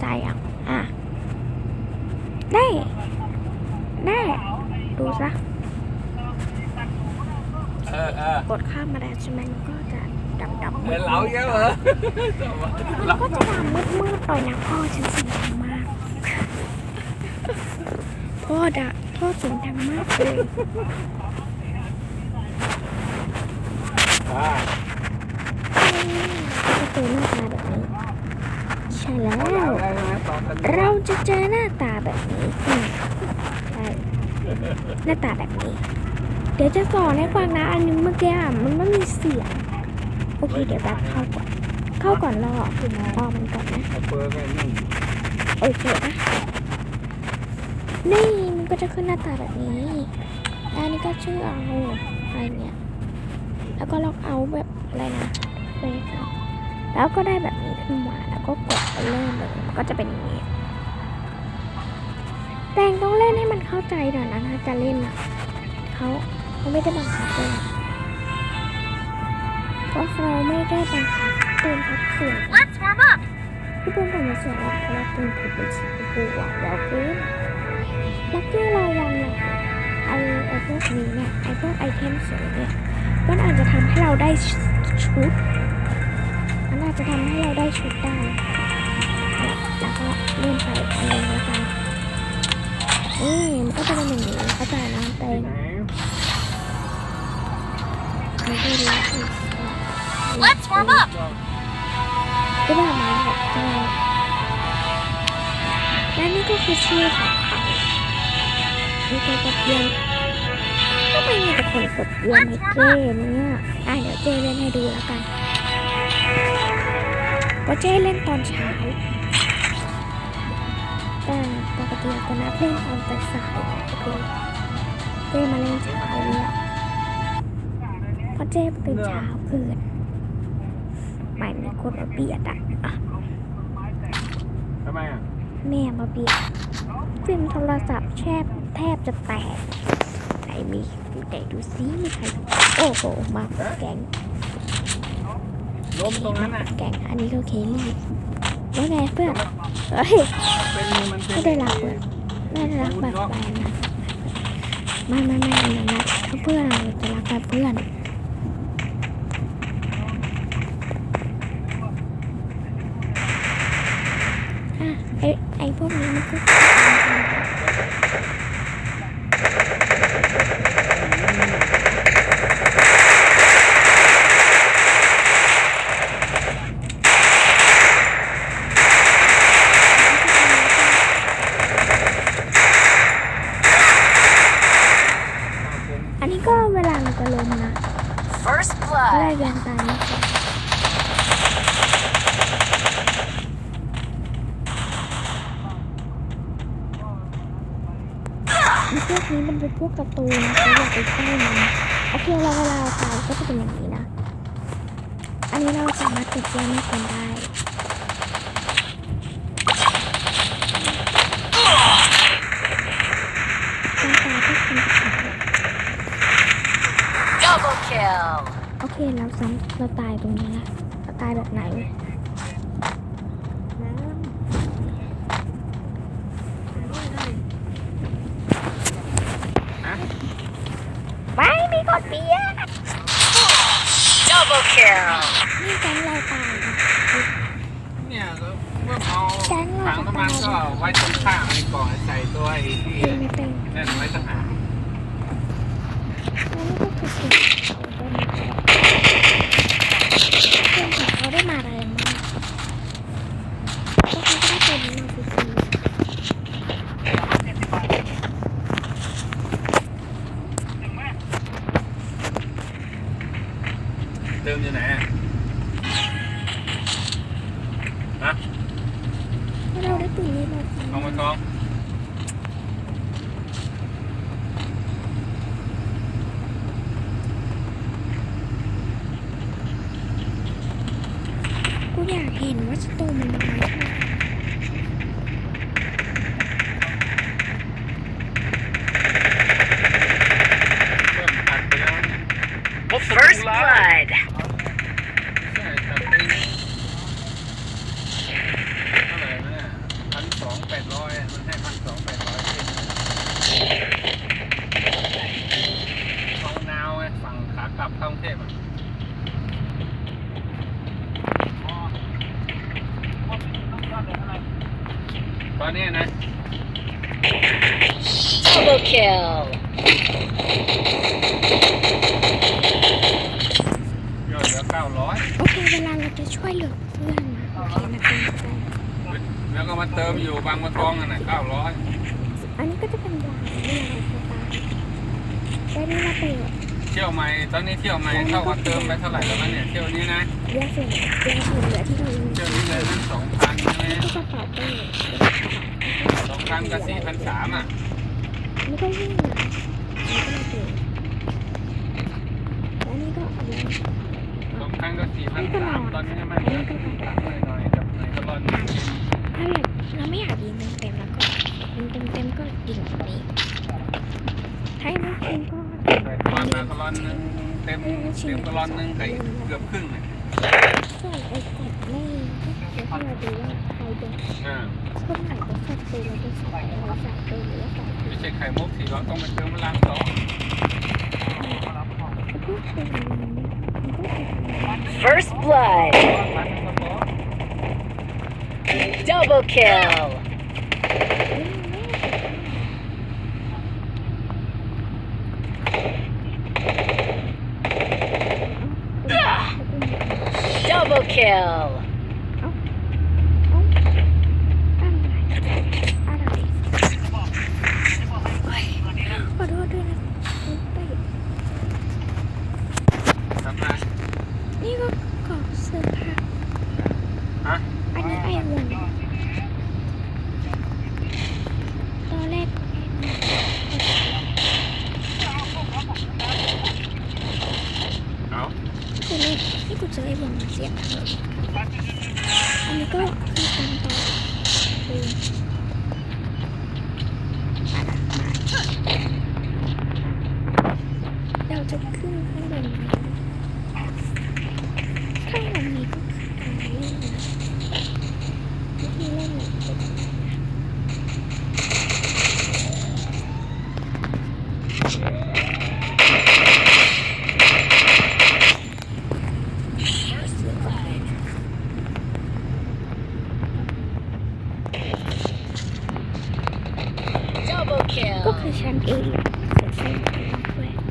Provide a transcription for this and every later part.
ใจอะอะได้ ได้ ดูซะเออเออกดข้ามมาแล้วใช่ไหมมันก็จะดำดำเห็นเหลาเยอะเหรอมันก็จะดำมืดมืดๆหน่อยนะพ่อฉันเสียงดังมาก พ่อดะพ่อเสียงดังมากเลยอ่าจะเจอหน้าตาแบบนี้ใช่แล้ว เราจะเจอหน้าตาแบบนี้อืมใช่หน้าตาแบบนี้ เดี๋ยวจะสอนให้ฟังนะ อันนี้เมื่อกี้อะมันไม่มีเสียง โอเค เดี๋ยวแบบเข้าก่อน เข้าก่อนรอคือรอมันก่อนนะโอเคอะนี่มันก็จะขึ้นหน้าตาแบบนี้อันนี้ก็ชื่อเอาอะไรเงี้ยแล้วก็ล็อกเอาแบบอะไรนะเฟซอะ แล้วก็ได้แบบนี้ขึ้นมาแล้วก็กดไปเริ่มเลยมันก็จะเป็นอย่างนี้แต่งต้องเล่นให้มันเข้าใจหน่อยนะถ้าจะเล่นอะเขาเขาไม่ได้บังคับเลยนะเพราะเราไม่ได้บังคับเตือนทักเสียง Let's warm up. ที่เพื่อนผมมาเสียงว่าเพราะว่าเพื่อนถูกเป็นสีชมพูอะแล้วเกินแล้วที่เรายังเนี่ยไอไอพวกนี้เนี่ยไอพวกไอเทมสวยเนี่ยมันอาจจะทำให้เราได้ชุดมันอา จจะทำให้เราได้ชุดได้เนี่ยแล้วก็เล่นไปอันหนึงแล้วกันอืมมันก็จะเป็นอย่างนี้เข้าใจนะเต็งไหนไม่ได้รู้สึก Let's warm up. ก็แบบนั้นแหละใช่และนี่ก็คือชื่อของเขามีตัวกดเยียนก็ไม่มีแต่คนกดเยียนให้เจเนี่ยอะเดี๋ยวเจเล่นให้ดูแล้วกัน เพราะเจเล่นตอนเช้าแต่ปกติจะนัดเล่นตอนแต่สายๆโอเคเจมาเล่นเช้าเนี่ยเพราะเจตื่นเช้าเกินไม่มีคนมาเบียดอะอะทำไมอะแม่มาเบียดฟิล์มโทรศัพท์แทบแทบจะแตกไหนมีไหนดูซิมีใครโอ้โหมาเป็นแก๊ง ล้มตรงนั้นมาอะเป็นแก๊งอันนี้ก็เคลลี่ว่าไงเพื่อนเฮ้ยเป็นมันเป็นไม่ได้รักเพื่อนไม่ได้รักแบบแฟนนะไม่ไม่ไม่ไม่นะถ้าเพื่อนเราจะรักแบบเพื่อนอะไอไอพวกนี้มันก็ อันนี้ก็เวลาเราจะลงนะ First ก็ได้ blood. แรงตายนี่ก่อนพวก นี้มันเป็นพวกการ์ตูนนะอย่าไปใกล้มันโอเคเราเวลาเราตายก็จะเป็นอย่างนี้นะ อันนี้เราสามารถติดเชื้อไม่คนได้การตายที่คนตาย Double kill. โอเคเราซ้ำเราตายตรงนี้ละเราตายแบบไหนไม่มีคนเบียด นี่แก๊งเราตายนะเนี่ยก็เมื่อเอาถังจะน้ำมัตานก็ไว้ตรงข้างไอ้ก่อนใส่ตัวไอ้ที่เป็นไม่เป็นนั่นไว้ต่างหากแล้วนี่ก็คือสิ่งที่เขาได้มาเพื่อนของเขาได้มาแรงมากก็เขาก็ได้ตัวนี้มาฟรี เติมอยู่ไหนอะฮะ ๆให้เราได้ปืนนี้มาฟรี เอามากอง กูอยาก เห็นว่าสตูมันน้อยเท่า ยอดเหลือเก้าร้อยโอเคเวลาเราจะช่วยเหลือเพื่อนนะโอเคนะเป็นแฟนแล้วก็มาเติมอยู่บางบัวทองอันไหนเก้าร้อยอันนี้ก็จะเป็นยาเวลาเราจะตายได้นี่มาประโยชน์เที่ยวใหม่ตอนนี้เที่ยวใหม่เท่ากับเติมไปเท่าไหร่แล้วนะเนี่ยเที่ยวนี้นะยาส่วนยาส่วนเหลือที่เรามีเที่ยวนี้เลยนั่นสองพันใช่ไหมก็กระเป๋าเป้สองพันกับสี่พันสามอะอันนี้ก็วิ่งนะ อันนี้ก็มาเก็บแล้วนี่ก็เอาไว้สองพันกับสี่พันสามตอนนี้มันเหลือหน่อยๆกับหน่อยก็ร้อนถ้าแบบเราไม่อยากยิงเต็มๆแล้วก็ยิงเต็มๆก็ยิงแบบนี้ถ้าไม่เต็มก็ตอนมาก็ร้อนหนึงเต็มเต็มก็ร้อนหนึงไก่เกือบครึ่งเลยใส่ไอ้กดไม่ก็คือให้เราดูว่า ใครเป็นอ่าคนไหนเป็นศัตรูเราจะใส่เราใส่ตัวหรือว่าใส่ไม่ใช่ไข่มุกสิเราต้องไปเติมพลังสองพวกคนนี้มันก็คือ First blood. พันก็พอ Double kill. เ Double kill. ขอโทษด้วยนะไป ทำมา นี่ก็กรอบเสื้อผ้า ฮะ อันนี้ไอวอนตอนแรก เอา คือ ที่กูจอไอวอนมเสียบอันนี้ก็คือการต่อปืน I'm section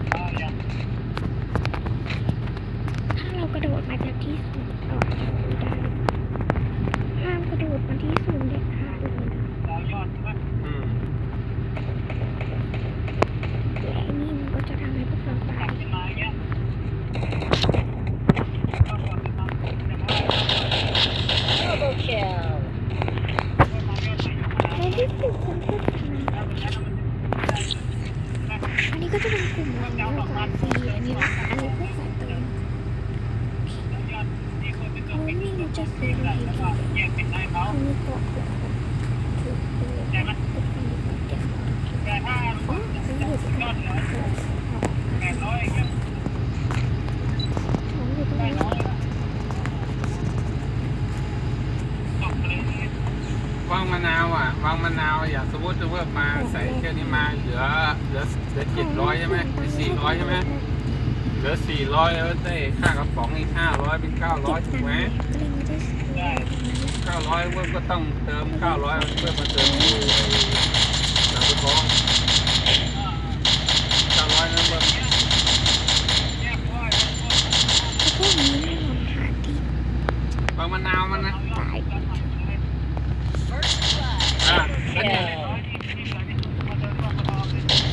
สมมติว่ามาใส่เที่ยนี้มาเหลือเหลือเหลือเจ็ดร้อยใช่ไหมเป็นสี่ร้อยใช่ไหมเหลือสี่ร้อยแล้วได้ค่ากระป๋องอีกห้าร้อยเป็นเก้าร้อยถูกไหมเก้าร้อยเพื่อนก็ต้องเติมเก้าร้อยเพื่อมาเติมที่หลังกระป๋องเก้าร้อยนั้นเพื่อน แล้วพวกนี้ไม่ยอมหาที่ วางมะนาวมันนะ ตาย First blood. อ่าแล้วเนี่ย Kill.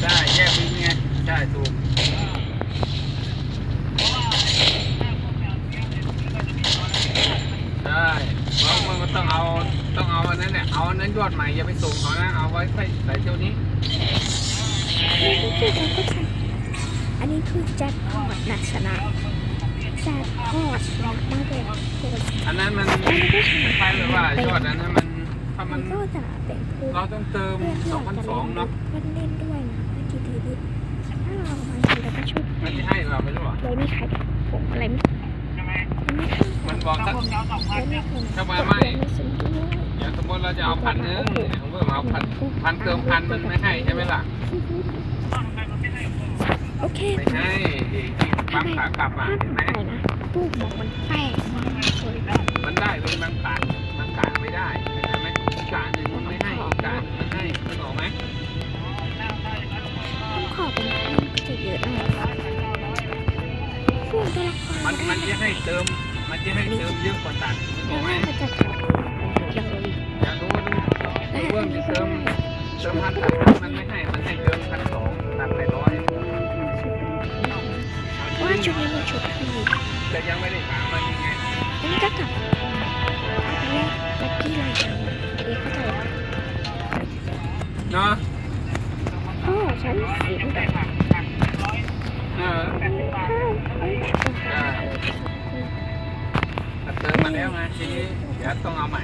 ใช่แยกบินไงใช่ถูกใช่เพราะมันก็ต้องเอาต้องเอาอันนั้นเนี่ยเอาอันนั้นยอดใหม่อย่าไปส่งเขานะเอาไว้ใส่ใส่เที่ยวนี้ นี่ก็คือเราก็ชนะ อันนี้คือแจ็คพอตนะชนะแจ็คพอตชนะมากเลยโคตรอันนั้นมันอันนี้ก็ชคนะล้ายๆแบบว่ายอดอันนั้นมันถ้ามัมันนก็จะเป็นผู้เราต้องเติมเพื่อนที่อยากจะ2,200เล่นเนาะเพื่อนเล่นด้วยนะเพื่อนที่ดีดีถ้าเราเอามาทีแล้วก็ช่วยมันจะให้เราไม่รู้อะเลยมีใครผมอะไรไม่ไม่ทำมันบอกถ้าเลยไม่ทำถ้ามาไม่ไม่ซื้อด้วยอย่างสมมติเราจะเอาพันหนึงเนี่ยเพิ่มเอาพันพันเติมพันมันไม่ให้ใช่ไหมล่ะ โอเคไม่ให้ที่ที่บางขากลับอะถ้าเห็นไหมไหนนะตู้บอกมันแปลกมากเลยมันได้เป็นบางกาบางกาไม่ได้เห็นไหมอีกกาหนึ่งมันไม่ให้อีกกาหนึ่งมันให้มันออกไหมต้องขอเป็นเพิ่มก็จะเยอะหน่อยพวกตัวละครมันมันจะให้เติม มันจะให้เติมเยอะกว่าตัดมันออกไหมมันจะขาดเลยอยากรู้ว่าดูเพิ่มจะเติมเติมพันตัดมันไม่ให้ มันให้เติมพันสองตัดไปร้อย ว่าชุดนี้มันชุดฟรีแต่ยังไม่ได้ถามมันยังไงอันนี้ก็กลับเอาไปแรกลักกี้ลายยังเอ๊ะเข้าใจแล้วเนาะพ่อฉันเสียงแบบเออเอ้ยเติมมาแล้วไงทีนี้เดี๋ยวต้องเอาใหม่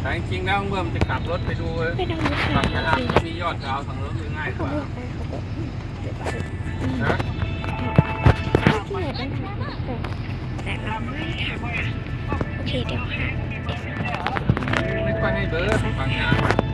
แต่จริงๆแล้วเมื่อมันจะกลับรถไปดูไปดังนี้ฝั่งยะลามียอดจะเอาทางรถง่ายกว่า นะถ้าที่ไหนต้องทำแต่แต่เราไม่ทำนะโอเคเดี๋ยวค่ะไม่ค่อยให้เบอร์ฝั่งยะลา